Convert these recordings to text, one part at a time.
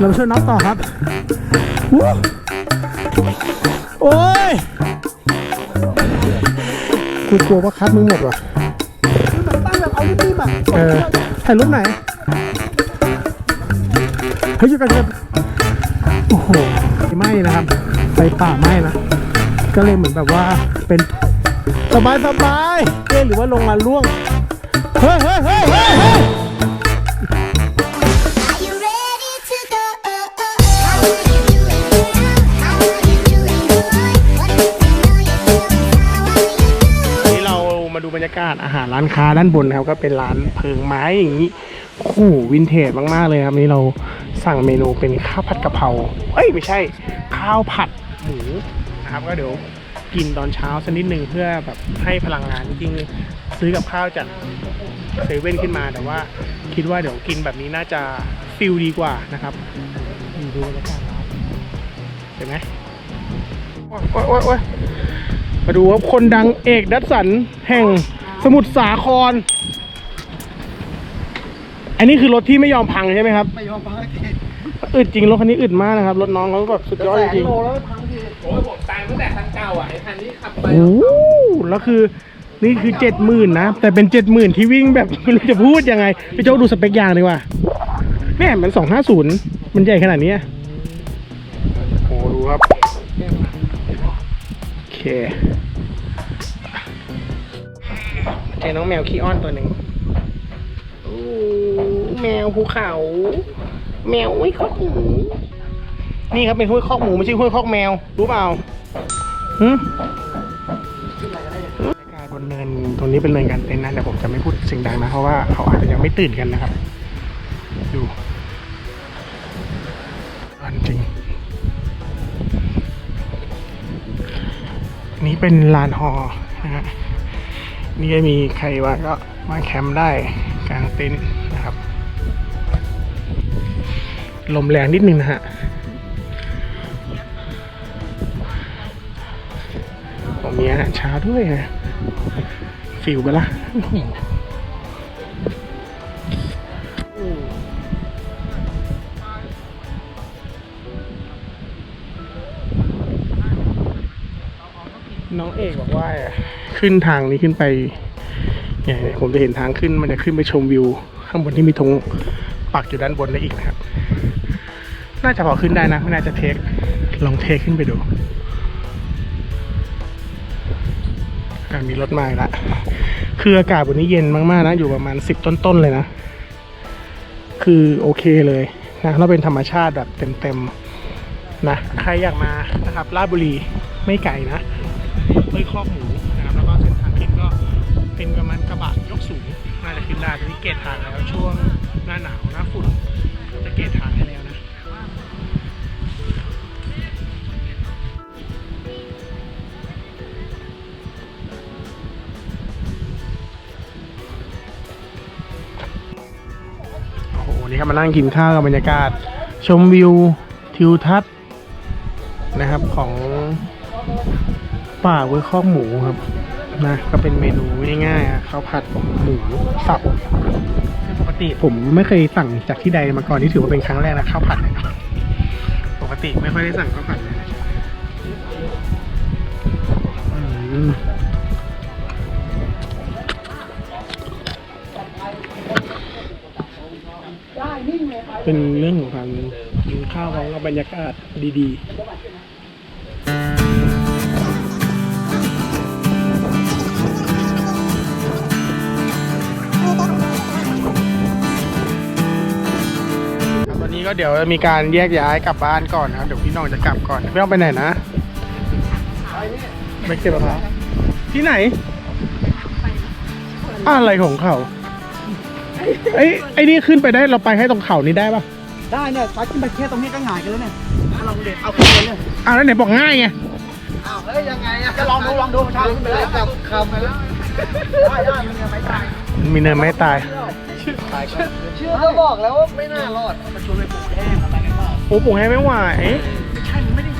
เราช่วยน็อตต่อครับโอ้ยกูกลัวว่าคัดมึงหมดว่ะเอารีบๆอะเออถ่ายรูปไหนเฮ้ยหยุดกันหยุดโอ้โหไหม้นะครับไฟป่าไหม้นะก็เลยเหมือนแบบว่าเป็นสบายสบายเอ๊หรือว่าลงมาล่วงเฮ้ยเฮ้ยเฮ้ยเฮ้ยากาศอาหารร้านค้าด้านบนครับก็เป็นร้านเพิงไม้อย่างนี้คู่วินเทจมากๆเลยครับนนี้เราสั่งเมนูเป็นข้าวผัดกะเพราเอ้ยไม่ใช่ ข้าวผัดหมูนะครับก็เดี๋ยวกินตอนเช้าสักนิดหนึ่งเพื่อแบบให้พลังงานจริงซื้อกับข้าวจากเซเว่นขึ้นมาแต่ว่าคิดว่าเดี๋ยวกินแบบนี้น่าจะฟิลดีกว่านะครับดูบรรยากาศร้านเห็นไหมโอ๊ยโอ๊ยโอ๊ยมาดูครับคนดังเอกดัสสันแห่ง สมุทรสาคร อันนี้คือรถที่ไม่ยอมพังใช่ไหมครับ ไม่ยอมพังทีอึดจริงรถคันนี้อึดมากนะครับ รถน้องเขาแบบสุดยอดจริงโลแล้วพังทีโอ้ยผมตายตั้งแต่คันเก่าอะไอ้คันที่ขับไปๆโอ้โหแล้วคือนี่คือเจ็ดหมื่นนะ แต่เป็นเจ็ดหมื่นที่วิ่งแบบไม่รู้จะพูดยังไงพี่โจ้ดูสเปคยางดีกว่าแม่มันสองห้าศูนย์มันใหญ่ขนาดนี้อะโอ้ดูครับ โอเค จอน้องแมวขี้อ้อนตัวหนึ่งโอ้แมวภูเขา แมวห้วยคอกหมูนี่ครับเป็นห้วยคอกหมูไม่ใช่ห้วยคอกแมว รู้เปล่าหืมบรรยากาศบนเนินตรงนี้เป็นเนินการเต้นนะแต่ผมจะไม่พูดเสียงดังนะเพราะว่าเขาอาจจะยังไม่ตื่นกันนะครับ ดูอันจริง นี่เป็นลานฮอ นี่ก็มีใครว่าก็มาแคมป์ได้กลางเต็นท์นะครับ ลมแรงนิดนึงนะฮะผมมีอาหารเช้าด้วยนะฟิวไปละน้องเอกบอกว่า ขึ้นทางนี้ขึ้นไปเนี่ยผมจะเห็นทางขึ้นมันจะขึ้นไปชมวิว ข้างบนที่มีธงปักอยู่ด้านบนได้อีกนะครับ น่าจะพอขึ้นได้นะไม่น่าจะเทคลองเทคขึ้นไปดูมีรถมาละคืออากาศวันนี้เย็นมากๆนะ อยู่ประมาณสิบต้นๆเลยนะ คือโอเคเลยนะแล้วเป็นธรรมชาติแบบเต็มๆนะ ใครอยากมานะครับราบุรีไม่ไกลนะเฮ้ยคอกหมู เป็นประมาณกระบะยกสูงน่าจะขึ้นได้ตอนนี้เกตทางแล้วช่วงหน้าหนาวหน้าฝุ่นจะเกตทางให้แล้วนะโอ้โหนี่ครับมานั่งกินข้าวกับบรรยากาศ ชมวิวทิวทัศน์นะครับของป่าเว้ยข้อกหมูครับ นะก็เป็นเมนูง่ายๆอะข้าวผัดหมูสับปกติผมไม่เคยสั่งจากที่ใดมาก่อนนี่ถือว่าเป็นครั้งแรกนะข้าวผัดเนี่ยปกติไม่ค่อยได้สั่งข้าวผัดเลยอืมเป็นเรื่องของการกินข้าวพร้อมกับบรรยากาศดีๆ นนี้ก็เดี๋ยวมีการแยกย้ายกลับบ้านก่อนนะครับเดี๋ยวพี่น้องจะกลับก่อนพี่น้องไปไหนนะไปเก็บมะพร้าวที่ไหน อะไรของเขาไอ้ไอ้นี่ขึ้นไปได้เราไปให้ตรงเขานี้ได้ปะได้เนี่ยซัดขึ้นไปแค่ตรงนี้ก็หงายกันแล้วเนี่ยถ้าลองเด็ดเอาขึ้นไปเลยอ้าวแล้วไหนบอกง่ายไงอ้าวเฮ้ยยังไงอะจะลองดูลองดูช้าขึ้นไปเลยจับคำไปแล้วได้ได้มันยังไม่ตายมีเนินไม่ตาย เชื่อก็บอกแล้วว่าไม่น่ารอดมันชวนไปปลูกแห้งอะไรกันเปล่าโอ้ปลูกให้ไม่ไหวใช่มันไม่ได้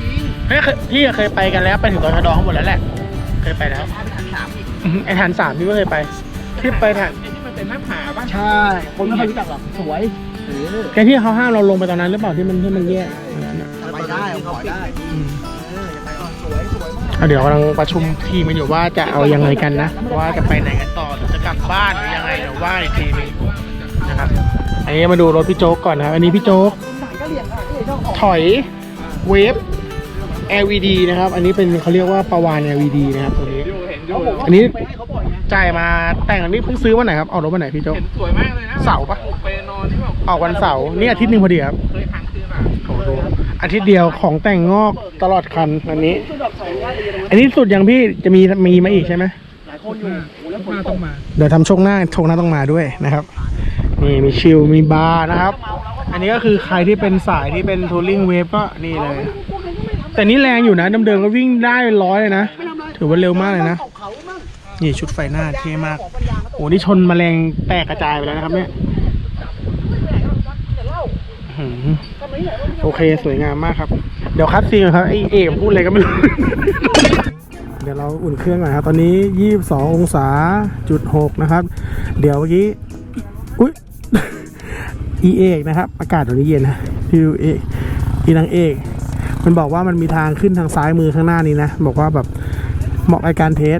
จริงเฮ้ยเคยพี่เคยไปกันแล้วไปถึงตอนชะดอข้างบนแล้วแหละ เคยไปแล้วพาไปทางสามอีกอื้อหือไอ้ฐานสามพี่ไม่เคยไปที่ไปฐานที่มันเป็นหน้าผาบ้านใช่คนไม่เคยรู้จักหรอกสวยแค่ที่เขาห้ามเราลงไปตอนนั้นหรือเปล่าที่มันที่มันแยกอันนั้นน่ะไปได้เอาปล่อยได้ เดี๋ยวกำลังประชุมทีมกันอยู่ว่าจะเอายังไงกันนะ ว่าจะไปไหนกันต่อหรือจะกลับบ้านหรือยังไงเดี๋ยวว่าอีกทีหนึงนะครับ อันนี้มาดูรถพี่โจ๊กก่อนนะครับ อันนี้พี่โจ๊กสายก็เหลี่ยมอะที่เจ้าออกถอยเวฟ LED นะครับ อันนี้เป็นเขาเรียกว่าประวาน LED นะครับตัวนี้อยู่เห็นอยู่อันนี้ไปให้เขาบ่อยไงจ่ายมาแต่งอันนี้เพิ่งซื้อวันไหนครับ ออกรถวันไหนพี่โจ๊กเห็นสวยมากเลยนะเสาร์ปะปลูกเปนอนที่แบบออกวันเสาร์นี่อาทิตย์หนึ่งพอดีครับ อาทิตย์เดียวของแต่งงอกตลอดคันอันนี้ อันนี้สุดยังพี่จะมีมีมาอีกใช่ไหมหลายคนอยู่โอ้แล้วฝนตกมา เดี๋ยวทำช่วงหน้าช่วงหน้าต้องมาด้วยนะครับนี่มีชิลมีบาร์นะครับ อันนี้ก็คือใครที่เป็นสายที่เป็นทัวริงเวฟก็นี่เลย แต่นี่แรงอยู่นะเดิมๆก็วิ่งได้เป็นร้อยเลยนะ ถือว่าเร็วมากเลยนะ นี่ชุดไฟหน้าเท่มาก โอ้นี่ชนแมลงแตกกระจายไปแล้วนะครับเนี่ยอื้อหือ โอเคสวยงามมากครับ เดี๋ยวคัดซีนก่อนครับไอเอกพูดอะไรก็ไม่รู้ เดี๋ยวเราอุ่นเครื่องก่อนครับ ตอนนี้ 22 องศาจุด6นะครับ เดี๋ยวเมื่อกี้ อุ้ย อีเอกนะครับ อากาศตอนนี้เย็นนะพี่ดูเอกอีนางเอก มันบอกว่ามันมีทางขึ้นทางซ้ายมือข้างหน้านี้นะ บอกว่าแบบเหมาะกับการเทส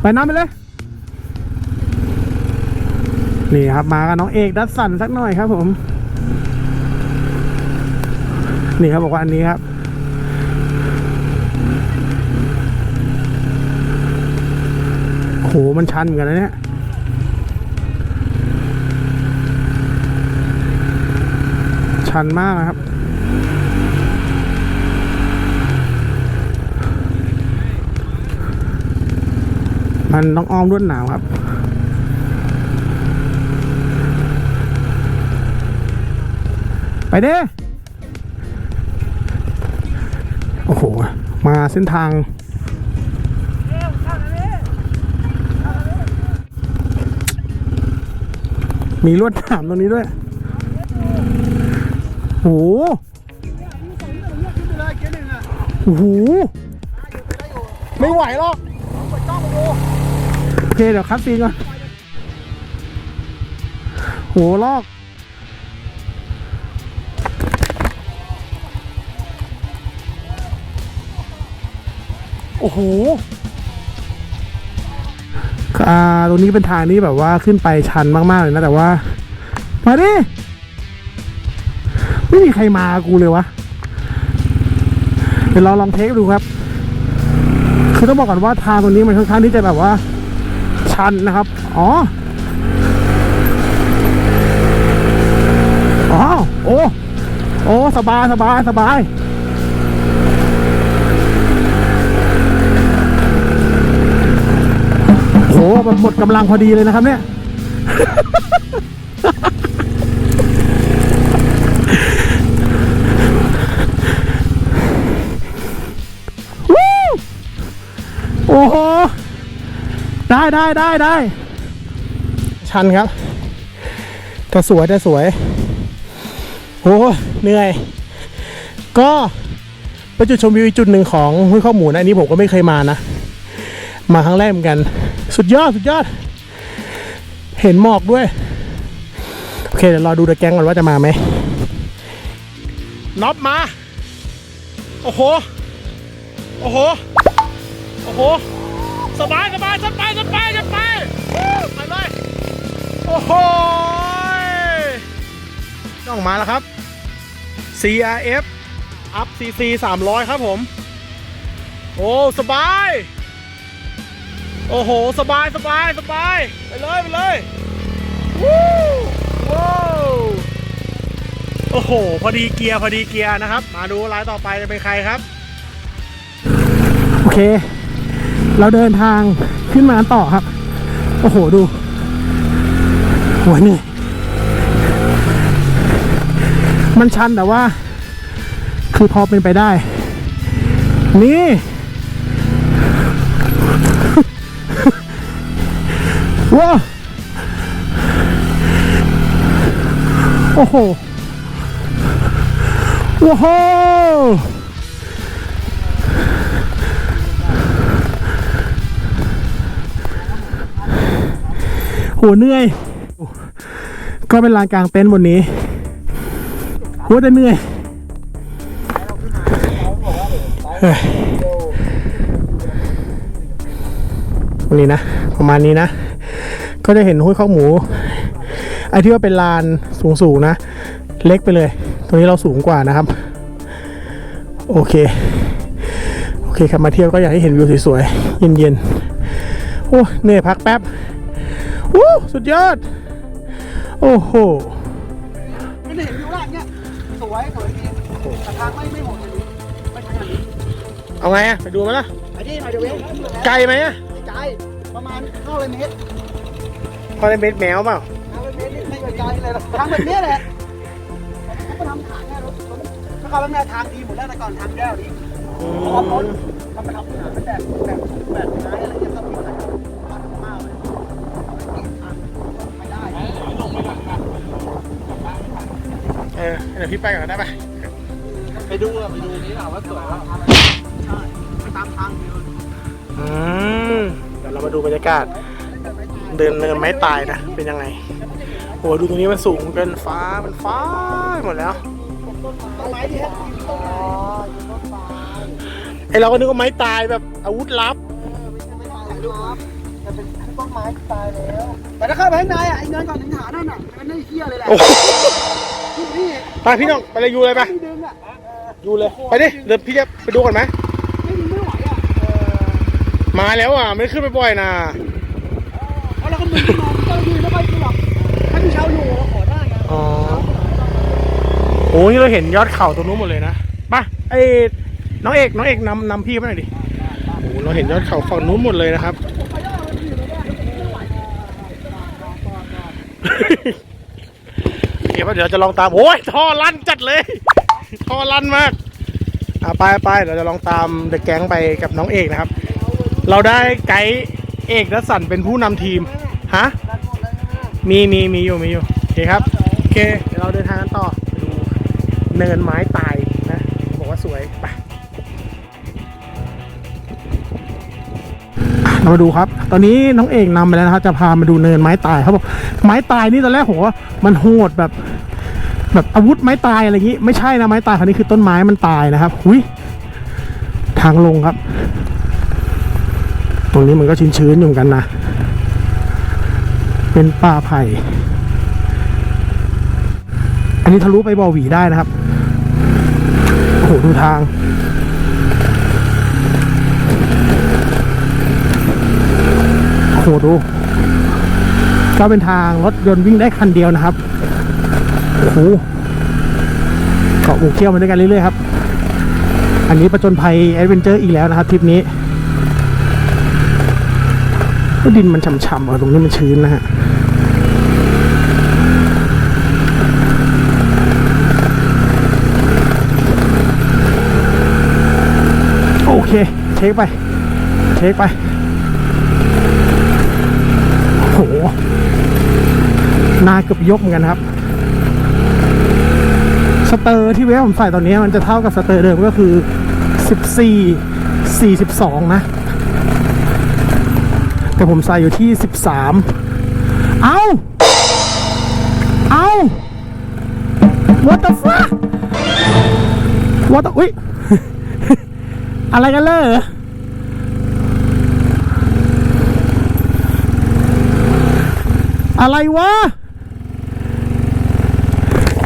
ไปน้ำไปเลย นี่ครับมากับน้องเอกดัดสันสักหน่อยครับผม นี่ครับบอกว่าอันนี้ครับโหมันชันเหมือนกันนะเนี่ยชันมากนะครับมันต้องอ้อมรวดหนาวครับ ไปเด้ เส้นทางมีลวดหนามตรงนี้ด้วย โอ้โหไปเลยเกียร์หนึ่งอะโอ้โห ไม่ไหวหรอก โอเค เดี๋ยวคัดซีนก่อนโหลอก อ้โหอ่าตรงนี้เป็นทางที่แบบว่าขึ้นไปชันมากๆเลยนะแต่ว่า มาดิ ไม่มีใครมากูเลยวะ เดี๋ยวเราลองเทคดูครับ คือต้องบอกก่อนว่าทางตรงนี้มันค่อนข้างที่จะแบบว่า ชันนะครับ อ๋อ อ๋อ โอ้ โอ้ สบายสบายสบาย โหมันหมดกำลังพอดีเลยนะครับเนี่ยวู้โอ้โห ได้ได้ได้ได้ ชันครับแต่สวยแต่สวย โอ้เหนื่อย ก็เป็นจุดชมวิวอีจุดหนึ่งของห้วยข้อหมูนะอันนี้ผมก็ไม่เคยมานะ มาครั้งแรกเหมือนกัน สุดยอด สุดยอด เห็นหมอกด้วย โอเค เดี๋ยวรอดูเดอะแก๊งก่อนว่าจะมาไหมน็อปมา โอ้โห โอ้โห โอ้โห สบายสบายสบายสบายสบายไปเลย โอ้โหต้องมาแล้วครับ CRF up CC 300 ครับผม โอ้ สบาย โอ้โห สบายสบายสบาย ไปเลยไปเลยวู้ว้าวโอ้โห พอดีเกียร์พอดีเกียร์นะครับ มาดูรายต่อไปจะเป็นใครครับ โอเค เราเดินทางขึ้นมาต่อครับ โอ้โห ดูหัวนี่มันชันแต่ว่า คือพอเป็นไปได้ นี่ ว้าโอ้โหโอ้โหโหเหนื่อย ก็เป็นลานกลางเต็นท์บนนี้หัวแต่เหนื่อยเฮ้ยวันนี้นะ ประมาณนี้นะ ก็จะเห็นห้วยข้าวหมู ไอ้ที่ว่าเป็นลานสูงๆนะ เล็กไปเลย ตรงนี้เราสูงกว่านะครับ โอเค โอเคครับมาเที่ยวก็อยากให้เห็นวิวสวยๆ เย็นๆ โอ้เหนื่อยพักแป๊บวู้สุดยอด โอ้โหไม่ได้เห็นวิวล่างเนี่ยสวยสวยจริงแต่ทางไม่ไม่โหดเลยไม่ใช่อันนี้เอาไงอะไปดูไหมล่ะไอ้นี่มาเดี๋ยวเว้ไกลไหมอะไกลประมาณ500เมตร พอได้เม็ดแมวเปล่า500เมตรนี่ไม่ไกลเลยหรอกทางแบบเนี้ยแหละเขาก็ทำทางเนี่ยรถรถถ้าเขาทำแนวทางดีหมดแล้วแต่ก่อนทางแก้วนี้เพราะว่ารถเขาไปทำทางเป็นแบบแบบแบบไม้อะไรเงี้ยก็มีหลายปัดมากเลยไม่ได้เออเดี๋ยวพี่ไปก่อนได้ปะไปดูอะไปดูนี่หน่อยว่าสวยว่าใช่ไปตามทางเดียวอืมเดี๋ยวเรามาดูบรรยากาศ เดินเนินไม้ตายนะ เป็นยังไง โอ้ดูตรงนี้มันสูงเกินฟ้ามันฟ้าหมดแล้วต้นไม้ที่ฮะต้นไม้อยู่ต้นไม้ไอเราก็นึกว่าไม้ตายแบบอาวุธลับไม่ตายครับแต่เป็นต้นไม้ที่ตายแล้ว แต่ถ้าเข้าไปข้างในอะไอ้เนินก่อนถึงฐานนั่นน่ะมันไม่เที่ยเลยแหละโอ้โหที่นี่ไปพี่น้องไปเลยยูเลยไปที่ดึงอะยูเลยไปดิเดี๋ยวพี่จะไปดูก่อนไหมไม่ดึงไม่ไหวอะมาแล้วอะไม่ได้ขึ้นไปบ่อยนะ เพราะเราก็มึนขึ้นมาเจ้าหน้าที่ไม่ค่อยขึ้หรอกถ้าพี่เช้าอยู่เราขอได้ไงอ๋อ โอ้นี่เราเห็นยอดเขาตรงนู้นหมดเลยนะไปไอ้น้องเอกน้องเอกนำนำพี่ไปหน่อยดิโอ้เราเห็นยอดเขาฝั่งนู้นหมดเลยนะครับ เดี๋ยวเดี๋ยวจะลองตามโอ้ยท่อลั่นจัดเลยท่อลั่นมากอะไปไปเดี๋ยวจะลองตามเดอะแก๊งไปกับน้องเอกนะครับ เราได้ไกด์ เอกนัสสันเป็นผู้นำทีม ฮะ มีมีมีอยู่มีอยู่ โอเคครับ โอเค เดี๋ยวเราเดินทางกันต่อดูเนินไม้ตายนะ บอกว่าสวย ไป เรามาดูครับ ตอนนี้น้องเอกนำไปแล้วนะครับ จะพามาดูเนินไม้ตายเขาบอกไม้ตายนี่ตอนแรกผมว่ามันโหดแบบ แบบอาวุธไม้ตายอะไรอย่างงี้ ไม่ใช่นะไม้ตายคราวนี้คือต้นไม้มันตายนะครับหุยทางลงครับ ตรงนี้มันก็ชื้นๆอยู่กันนะ เป็นป่าไผ่ อันนี้ทะลุไปบ่อหวีได้นะครับ โอ้โห ดูทางโอ้โหดู ก็เป็นทางรถยนต์วิ่งได้คันเดียวนะครับ โอ้โหเกาะหมูเขี้ยวมาด้วยกันเรื่อยๆครับ อันนี้ประจนภัยแอดเวนเจอร์อีกแล้วนะครับทริปนี้ ดินมันฉ่ำๆอะตรงนี้มันชื้นนะฮะโอเคเช็คไปเช็คไปโหนาเกือบยกเหมือนกันครับ สเตอร์ที่เวฟผมใส่ตอนนี้มันจะเท่ากับสเตอร์เดิมก็คือ 14 42 นะ แต่ผมใส่อยู่ที่ 13 เอาเอา what the fuck what the อุ้ย อะไรกันเลยอะไรวะ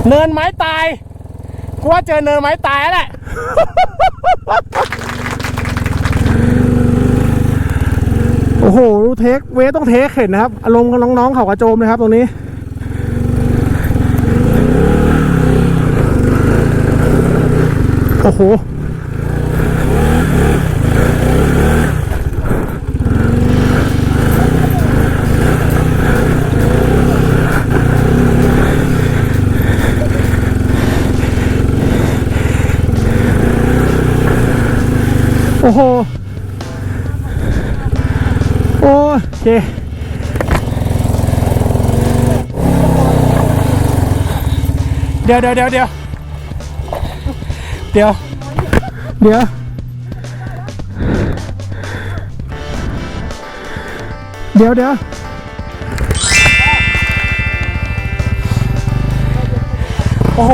เนินไม้ตาย กูว่าเจอเนินไม้ตายแล้วแหละ อ้โหเทคเวต้องเทคเห็นนะครับ อารมณ์กับน้องๆเขากระโจมเลยครับตรงนี้โอ้โหโอ้โห โอเค เดี๋ยวเดี๋ยวเดี๋ยวเดี๋ยวเดี๋ยวเดี๋ยวเดี๋ยวเดี๋ยวโอ้โห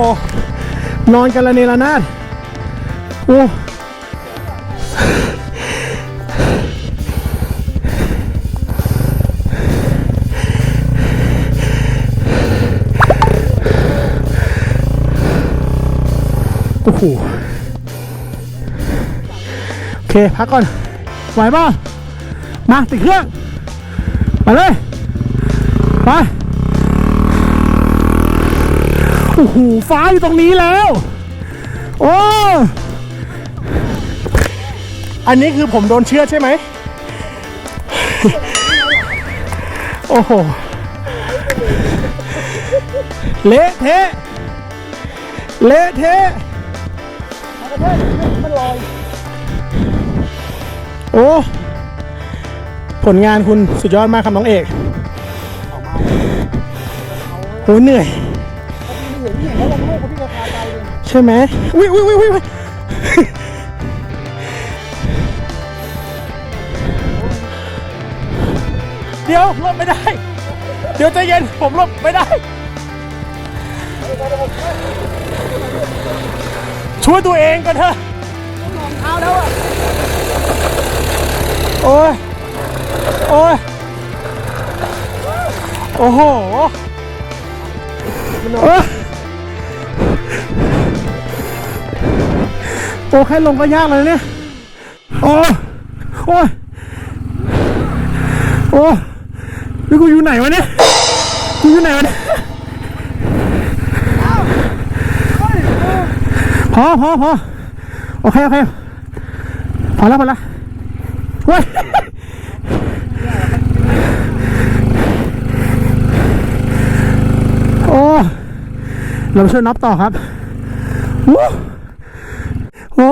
นอนกันละเนระนาดโอ้ โอ้โหโอเค พักก่อน ไหวเปล่ามาติดเครื่อง ไปเลย ไป โอ้โห ฟ้าอยู่ตรงนี้แล้ว โอ้ อันนี้คือผมโดนเชือดใช่ไหม โอ้โห เละเทะ เละเทะ โอ้ ผลงานคุณสุดยอดมากครับน้องเอกโอ้เหนื่อย ใช่ไหมอุ้ยอุ้ยอุ้ยอุ้ยเดี๋ยวหลบไม่ได้ เดี๋ยวใจเย็นผมหลบไม่ได้ ช่วยตัวเองก่อนเถอะเอาแล้วอะโอ้ย โอ้ย โอ้โหโอ้ยโอ้แค่ลงก็ยากเลยเนี่ย โอ้ยโอ้ย โอ้ยนี่กูอยู่ไหนวะเนี่ย กูอยู่ไหนวะเนี่ย พอพอพอโอเคโอเคพอแล้วพอแล้วเว้ยโอ้เราช่วยนับต่อครับวู้โอ้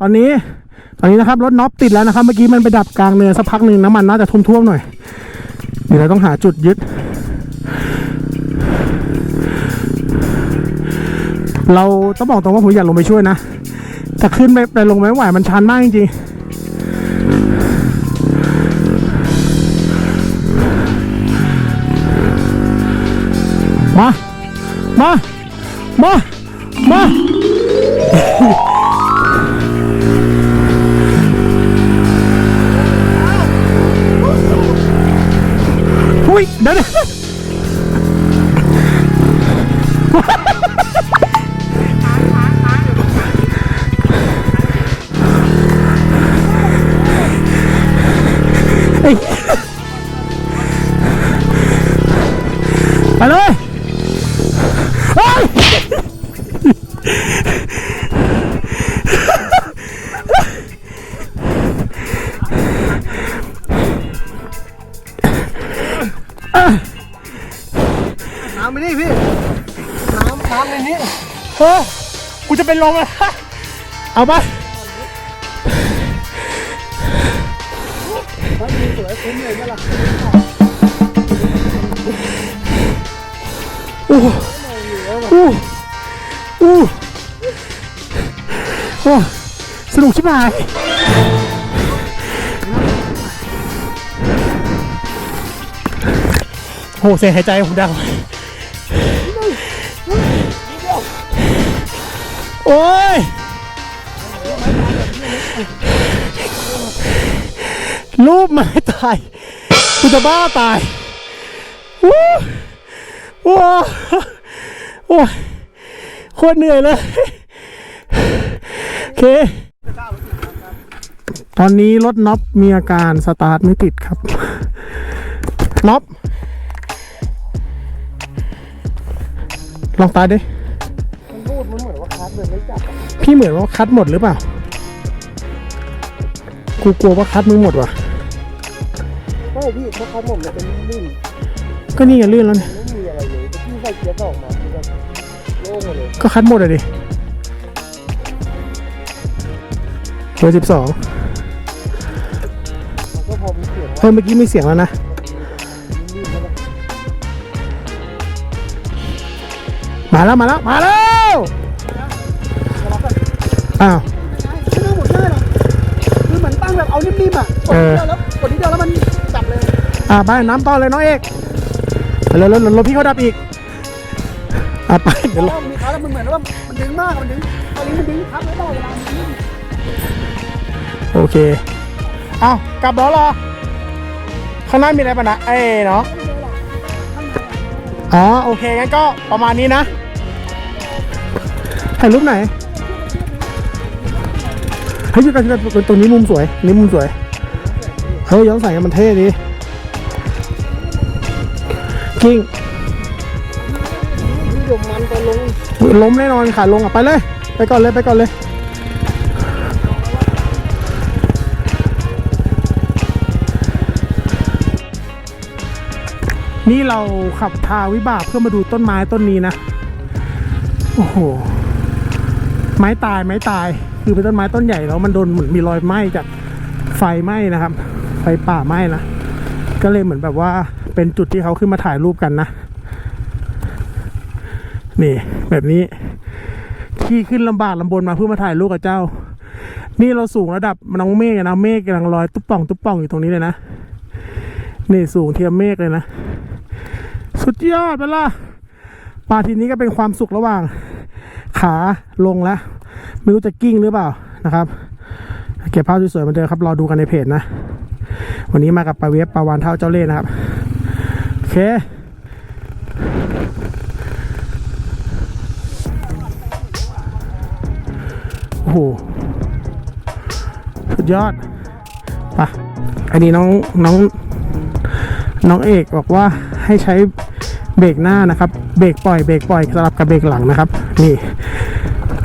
ตอนนี้ตอนนี้นะครับรถน็อปติดแล้วนะครับ เมื่อกี้มันไปดับกลางเนินสักพักหนึ่งน้ำมันน่าจะท่วมๆหน่อยเดี๋ยวเราต้องหาจุดยึด เราต้องบอกตรงว่าผมอยากลงไปช่วยนะ แต่ขึ้นไปไปลงไม่ไหวมันชันมากจริงๆมา มา มา มา อุ้ยเดี๋ยว ยวเอ้ยไปเลยเฮ้ยอะน้ำไปนี่พี่ น้ำน้ำในนี้เฮ้ยกูจะเป็นลมแล้วเอาไป ชิบหายโหเสียหายใจผมดังโอ้ยรูปไม้ตายกูจะบ้าตายวู้ว้าโอ้ยโคตรเหนื่อยเลยโอเค ตอนนี้รถน็อปมีอาการสตาร์ทไม่ติดครับ น็อปลองสตาร์ทดิ มันพูดมันเหมือนว่าคัสเลยไม่จับอะพี่เหมือนว่าคัดหมดหรือเปล่า กูกลัวว่าคัดมึงหมดว่ะใช่พี่เพราะคัสผมเนี่ยเป็นลื่นก็นี่ไงลื่นแล้วเนี่ยไม่มีอะไรเลยแต่พี่ใส่เกียร์สองมาคือแบบโล่งหมดเลย ก็คัดหมดเลยดิเบอร์สิบสองมันก็พอมี เสียงเพิ่มเมื่อกี้มีเสียงแล้วนะลื่นๆแล้วแบบมาแล้วมาแล้วมาแล้วอ้าวใช่ไม่น่าหมดได้หรอกคือเหมือนตั้งแบบเอานิ่มๆอะกดเออนิดเดียวแล้วกดนิดเดียวแล้วมันจับเลย อ่าไปน้ำต่อเลยน้องเอกไปเร็วๆรถพี่เขาดับอีกไปอะไปเดี๋ยวแล้วมีขาแล้วมันเหมือนว่ามันดึงมากมันดึงตอนนี้มันดึงครับไม่ได้เวลามันดึงโอเค เอ้ากลับแล้วเหรอ ข้างหน้ามีอะไรปะนะเอ้ยเนาะอ๋อโอเคงั้นก็ประมาณนี้นะถ่ายรูปไหนเฮ้ยอยู่กันตรงนี้มุมสวยนี่มุมสวยเฮ้ยย้อนแสงกันมันเท่ดีกิ้งนี่ดมมันตอนลงล้มแน่นอนขาลงอะไปเลย ไปก่อนเลยไปก่อนเลย นี่เราขับทาวิบากเพื่อมาดูต้นไม้ต้นนี้นะ โอ้โห ไม้ตายไม้ตาย คือเป็นต้นไม้ต้นใหญ่แล้วมันโดนเหมือนมีรอยไหม้จากไฟไหม้นะครับ ไฟป่าไหม้นะ ก็เลยเหมือนแบบว่าเป็นจุดที่เขาขึ้นมาถ่ายรูปกันนะ นี่ แบบนี้ ที่ขึ้นลำบากลำบนมาเพื่อมาถ่ายรูปกับเจ้า นี่เราสูงระดับน้องเมฆนะเมฆกำลังลอยตุ๊บป่องตุ๊บป่องอยู่ตรงนี้เลยนะ นี่สูงเทียมเมฆเลยนะ สุดยอดไปละปาทีนี้ก็เป็นความสุขระหว่าง ขาลงแล้ว ไม่รู้จะกิ้งหรือเปล่านะครับ เก็บภาพสวยๆมาเดิมครับรอดูกันในเพจนะ วันนี้มากับปลาเวฟปลาวานเท่าเจ้าเล่ห์นะครับ โอเคโอ้โหสุดยอดไปอันนี้น้องน้อง น้องเอกบอกว่าให้ใช้เบรกหน้านะครับ เบรกปล่อยเบรกปล่อยสลับกับเบรกหลังนะครับ นี่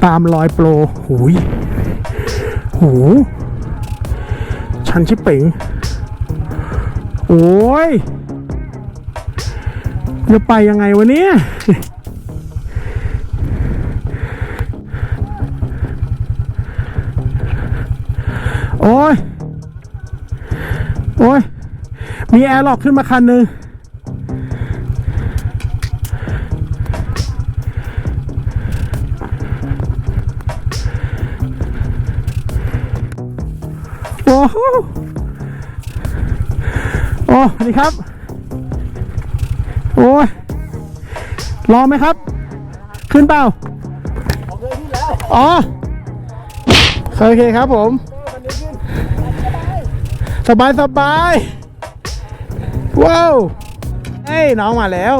ตามรอยโปรหูยหูชันชิปเป๋งโอ้ยจะไปยังไงวะเนี่ยโอ้ย โอ้ย มีแอร์ล็อกขึ้นมาคันหนึ่งโอ้โหโอ้สวัสดีครับ โอ้ยรอไหมครับ ขึ้นเปล่าอ๋อโอเคครับผม สบายสบาย ว้าวเฮ้ยน้องมาแล้ว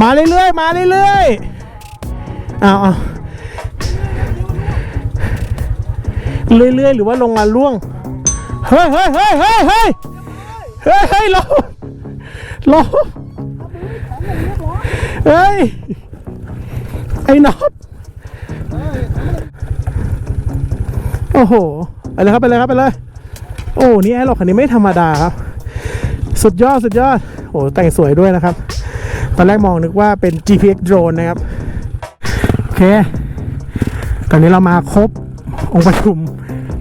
มาเรื่อยๆ มาเรื่อยๆเอาเอาเรื่อยๆ หรือว่าลงมาล่วง เฮ้ยเฮ้ยเฮ้ยเฮ้ยเฮ้ยเฮ้ยเฮ้ยลงลงเฮ้ย ไอ้น็อตโอ้โห ไปเลยครับ ไปเลยครับ ไปเลย โอ้นี่แอร์หรอกคันนี้ไม่ธรรมดาครับ สุดยอดสุดยอด โอ้แต่งสวยด้วยนะครับ ตอนแรกมองนึกว่าเป็น GPX drone นะครับ โอเค ตอนนี้เรามาครบองค์ประชุม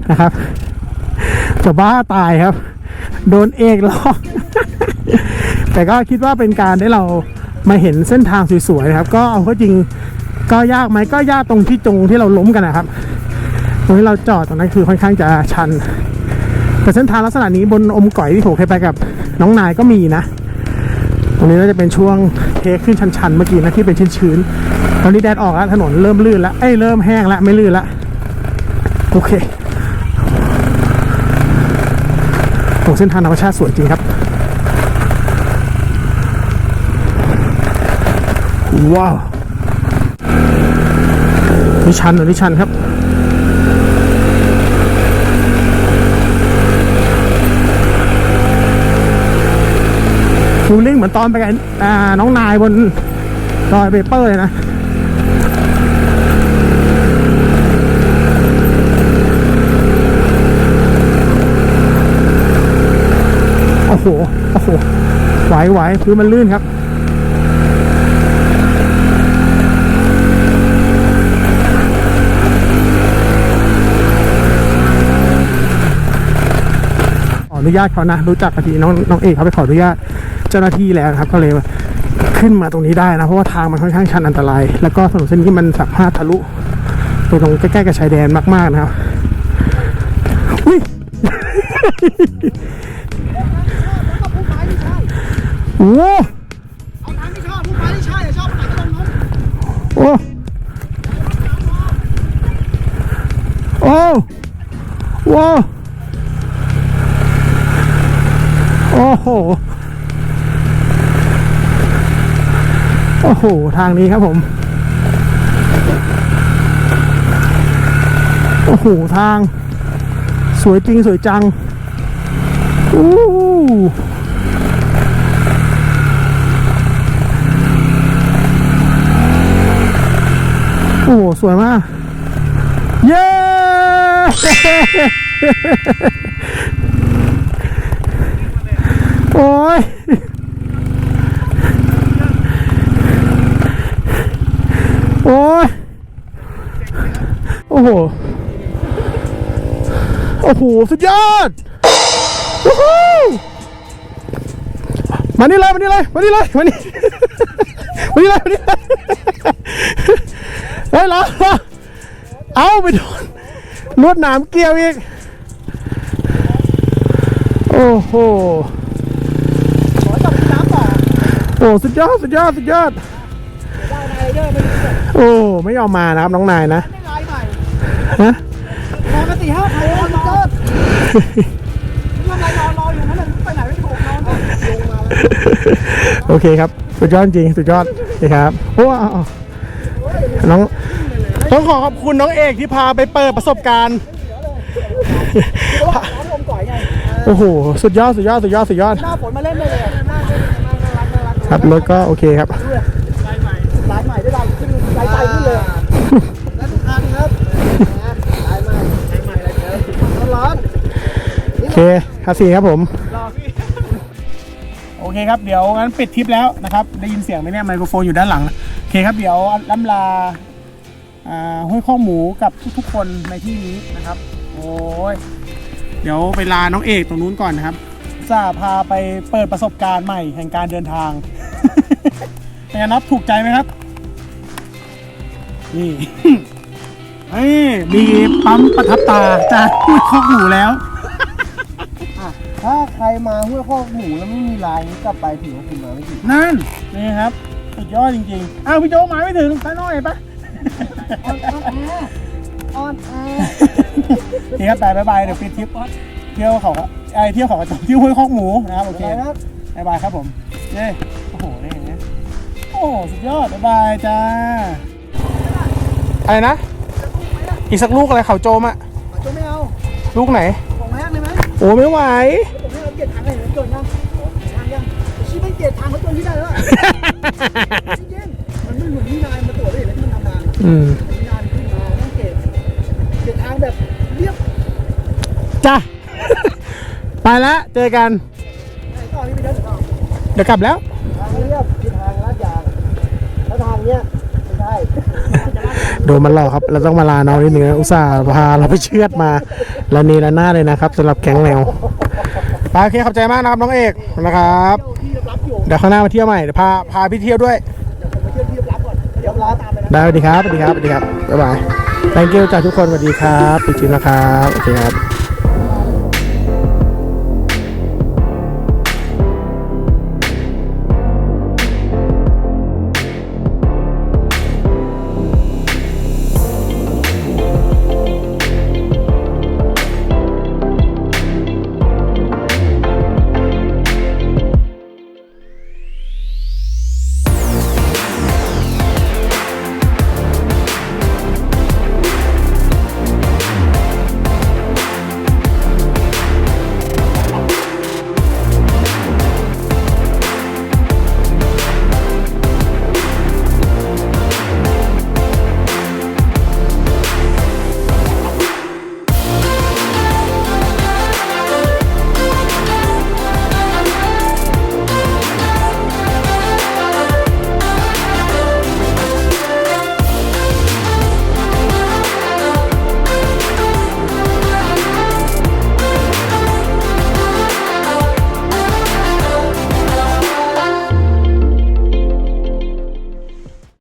นะครับ จะบ้าตายครับ โดนเอกหลอกแต่ก็คิดว่าเป็นการได้เรามาเห็นเส้นทางสวยๆนะครับ ก็เอาเข้าจริงก็ยากไหมก็ยากตรงที่จงที่เราล้มกันนะครับ ตรงที่เราจอดตรงนั้นคือค่อนข้างจะชัน แต่เส้นทางลักษณะนี้บนอมก่อยที่ผมเคยไปกับน้องนายก็มีนะ ตรงนี้น่าจะเป็นช่วงเทคขึ้นชันๆเมื่อกี้นะที่เป็นชื้นๆตอนนี้แดดออกแล้วถนนเริ่มลื่นแล้วเอ้ยเริ่มแห้งแล้วไม่ลื่นแล้วโอเคโอ้เส้นทางธรรมชาติสวยจริงครับ ว้าวนี่ชันหรอนี่ชันครับ ฟิลลิ่งเหมือนตอนไปกับน้องนายบนดอยเปเปอร์เลยนะโอ้โหโอ้โหไหวไหวพื้นมันลื่นครับขออนุญาตเขานะรู้จักกับทีน้องน้องเอกเขาไปขออนุญาต เจ้าหน้าที่แล้วนะครับ ก็เลยขึ้นมาตรงนี้ได้นะ เพราะว่าทางมันค่อนข้างชันอันตราย แล้วก็ถนนเส้นนี้มันสามารถทะลุไปตรงใกล้ๆกับชายแดนมาก ๆนะครับอุ้ยโอ้โหผู้ฟ้าที่ใช่ชอบไหนก็ลงนั้นโอ้โอ้ว้าวโอ้โห อ้โห ทางนี้ครับผม โอ้โห ทาง สวยจริงสวยจังอู้โอ้โห สวยมาก เย้ โอ้ย โอ้ย โอ้โห โอ้โห สุดยอดวู้ฮู้มานี่เลยมานี่เลยมานี่เลยมานี่มานี่เลยมานี่เลยเฮ้ยเหรอเอาไปโดนลวดหนามเกี่ยวอีก โอ้โหขอจับน้ำต่อโอ้สุดยอด สุดยอด สุดยอด โอ้ ไม่ยอมมานะครับ น้องนายนะ ไม่ลายใหม่ฮะปกติห้าใครนอนนอนทำไรนอนรออยู่นั่นแหละไปไหนไม่ถูกนอนลงมาแล้วโอเคครับ สุดยอดจริง สุดยอดนี่ครับโอ้เอาเอาน้องต้องขอขอบคุณน้องเอกที่พาไปเปิดประสบการณ์เพราะว่าน้ำลมก่อยไงโอ้โห สุดยอด สุดยอด สุดยอด สุดยอด หน้าฝนมาเล่นได้เลยน่ารักน่ารักน่ารักครับรถก็โอเคครับลายใหม่ลายใหม่ได้ลายขึ้นลายใจขึ้นเลยแล้วทุกคันครับลายใหม่ลายใหม่ลายเดิมร้อน โอ เคคาสีครับผม โอเคครับ เดี๋ยวงั้นปิดทริปแล้วนะครับ ได้ยินเสียงไหมเนี่ยไมโครโฟนอยู่ด้านหลัง โอเคครับ เดี๋ยวล้ำลาอ่าห้วยข้อหมูกับทุกๆคนในที่นี้นะครับ โอ้ย เดี๋ยวไปลาน้องเอกตรงนู้นก่อนนะครับจะพาไปเปิดประสบการณ์ใหม่แห่งการเดินทางเป็นไงนับถูกใจไหมครับ นี่เฮ้ยมีปั๊มประทับตาจากห้วยข้อหมูแล้ว ถ้าใครมาห้วยข้อหมูแล้วไม่มีลายนี้กลับไปถือว่าคุณมาไม่ถึงนั่นนี่ครับสุดยอดจริงๆอ้าวพี่โจมาไม่ถึงไปหน่อยปะออนแอร์ออนแอร์นี่ครับไปบายบายเดี๋ยวปิดทริปเที่ยวเขาไอเที่ยวเขากระจกที่ห้วยคอกหมูนะครับโอเคอะไรครับบายบายครับผมเย้โอ้โหนี่เห็นไหมโอ้โหสุดยอดบายบายจ้าอะไรนะอีกสักลูกอะไรเขาโจมอะจะไม่เอาลูกไหนข องแรกเลยไหมโอ้ไม่ไหวผมให้เราเกลียดทางเลยเกินยังทางยังชี้ไม่เกลียดทางเขาจนที่ได้แล้วจริงๆมันไม่เหมือนที่นายมาตรวจได้เห็นแล้วที่มันทำงานอืมที่นายขึ้นมาต้องเกลียดเกลียดทางแบบเรียบจ้าไปแล้วเจอกันไอ้ต่อนี่ไม่ได้หรือเปล่าเดี๋ยวกลับแล้ว ทางเรียบคือทางลาดยางแล้วทางเนี้ยไม่ใช่ โดนมันหลอกครับ เราต้องมาลาน้องนิดนึงอุตส่าห์พาเราไปเชือดมาละนีละหน้าดเลยนะครับสำหรับแก๊งแมวไปโอเคขอบใจมากนะครับน้องเอกนะครับที่รับเดี๋ยวข้างหน้ามาเที่ยวใหม่เดี๋ยวพาพาพี่เที่ยวด้วยเดี๋ยวไปเที่ยวที่รับก่อนเดี๋ยวรับตามไปนะได้สวัสดีครับสวัสดีครับสวัสดีครับบ๊ายบาย thank you จากทุกคนสวัสดีครับปิดคลินะครับโอเคครับ